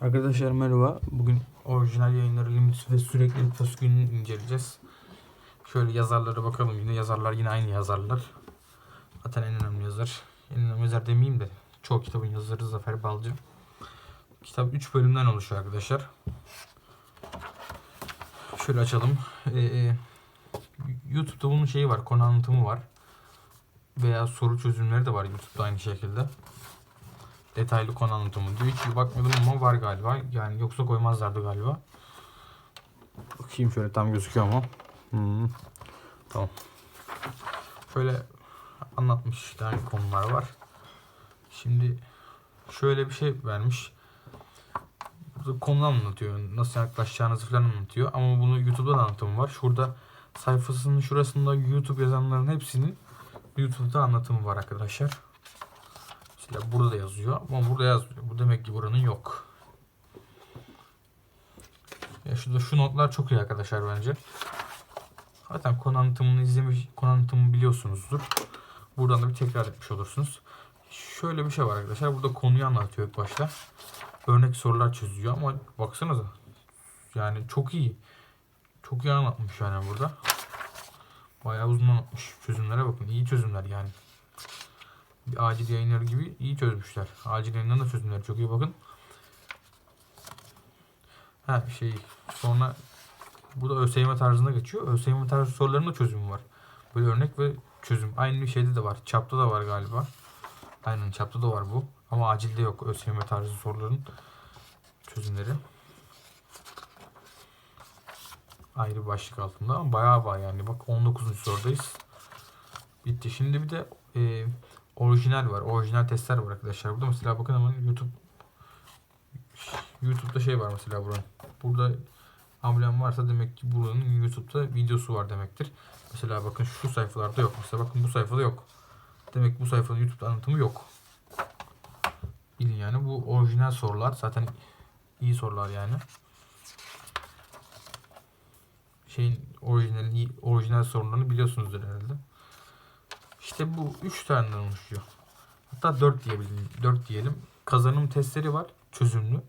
Arkadaşlar merhaba. Bugün orijinal yayınları limit ve sürekli püskününü inceleyeceğiz. Şöyle yazarlara bakalım. Yine yazarlar yine aynı yazarlar. Zaten en önemli yazar. En önemli yazar demeyeyim de çoğu kitabın yazarı Zafer Balcı. Kitap 3 bölümden oluşuyor arkadaşlar. Şöyle açalım. Ee, e, YouTube'da bunun şeyi var. Konu anlatımı var. Veya soru çözümleri de var YouTube'da aynı şekilde detaylı konu anlatımı diyor. Hiç bakmadım ama var galiba. Yani yoksa koymazlardı galiba. Bakayım şöyle tam gözüküyor mu? Hmm. Tamam. Şöyle anlatmış işte hangi konular var. Şimdi şöyle bir şey vermiş. Burada konu anlatıyor. Nasıl yaklaşacağınızı falan anlatıyor. Ama bunu YouTube'da da anlatımı var. Şurada sayfasının şurasında YouTube yazanların hepsinin YouTube'da anlatımı var arkadaşlar. Mesela burada da yazıyor ama burada yazmıyor. Bu demek ki buranın yok. Ya şurada şu notlar çok iyi arkadaşlar bence. Zaten konu anlatımını izlemiş, konu anlatımını biliyorsunuzdur. Buradan da bir tekrar etmiş olursunuz. Şöyle bir şey var arkadaşlar. Burada konuyu anlatıyor ilk başta. Örnek sorular çözüyor ama baksanıza. Yani çok iyi. Çok iyi anlatmış yani burada. Bayağı uzun anlatmış. Çözümlere bakın. İyi çözümler yani acil yayınları gibi iyi çözmüşler. Acil yayınların da çözümleri çok iyi bakın. Ha şey sonra bu da ÖSYM tarzında geçiyor. ÖSYM tarzı soruların da çözümü var. Böyle örnek ve çözüm. Aynı şeyde de var. Çapta da var galiba. Aynen çapta da var bu. Ama acilde yok ÖSYM tarzı soruların çözümleri. Ayrı başlık altında ama bayağı var yani. Bak 19. sorudayız. Bitti. Şimdi bir de e, orijinal var. Orijinal testler var arkadaşlar. Burada mesela bakın hemen YouTube YouTube'da şey var mesela buranın. Burada amblem varsa demek ki buranın YouTube'da videosu var demektir. Mesela bakın şu sayfalarda yok. Mesela bakın bu sayfada yok. Demek ki bu sayfanın YouTube'da anlatımı yok. Bilin yani bu orijinal sorular. Zaten iyi sorular yani. Şeyin orijinal orijinal sorularını biliyorsunuzdur herhalde. İşte bu 3 taneden oluşuyor. Hatta 4 diyebilirim. 4 diyelim. Kazanım testleri var. Çözümlü.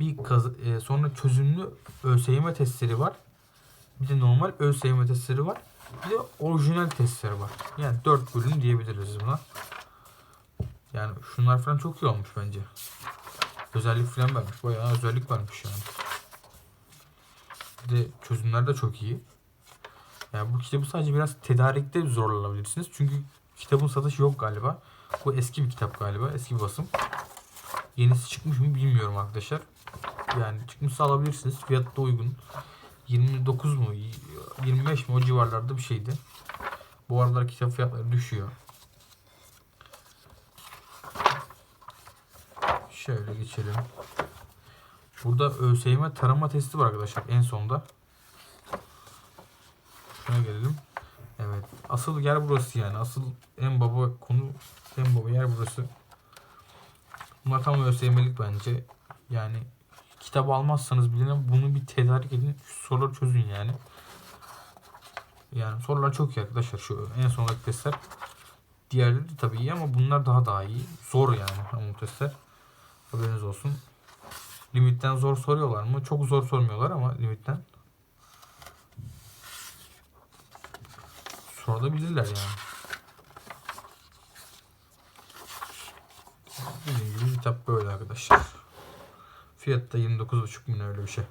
Bir kaz e, sonra çözümlü ÖSYM testleri var. Bir de normal ÖSYM testleri var. Bir de orijinal testleri var. Yani 4 bölüm diyebiliriz buna. Yani şunlar falan çok iyi olmuş bence. Özellik falan vermiş. Bayağı özellik vermiş yani. Bir de çözümler de çok iyi. Yani bu kitabı sadece biraz tedarikte zorlanabilirsiniz. Çünkü kitabın satışı yok galiba. Bu eski bir kitap galiba. Eski bir basım. Yenisi çıkmış mı bilmiyorum arkadaşlar. Yani çıkmışsa alabilirsiniz. Fiyat da uygun. 29 mu 25 mi o civarlarda bir şeydi. Bu aralar kitap fiyatları düşüyor. Şöyle geçelim. Burada ÖSYM tarama testi var arkadaşlar en sonda. Şuna gelelim. Evet. Asıl yer burası yani. Asıl en baba konu en baba yer burası. Bunlar tam ÖSYM'lik bence. Yani kitap almazsanız bile bunu bir tedarik edin. Şu soruları çözün yani. Yani sorular çok iyi arkadaşlar. Şu en sondaki testler. Diğerleri de tabii iyi ama bunlar daha daha iyi. Zor yani bu testler. Haberiniz olsun. Limitten zor soruyorlar mı? Çok zor sormuyorlar ama limitten. Sorabilirler yani. Dediğim gibi kitap böyle arkadaşlar. Fiyat da 29,5 bin öyle bir şey.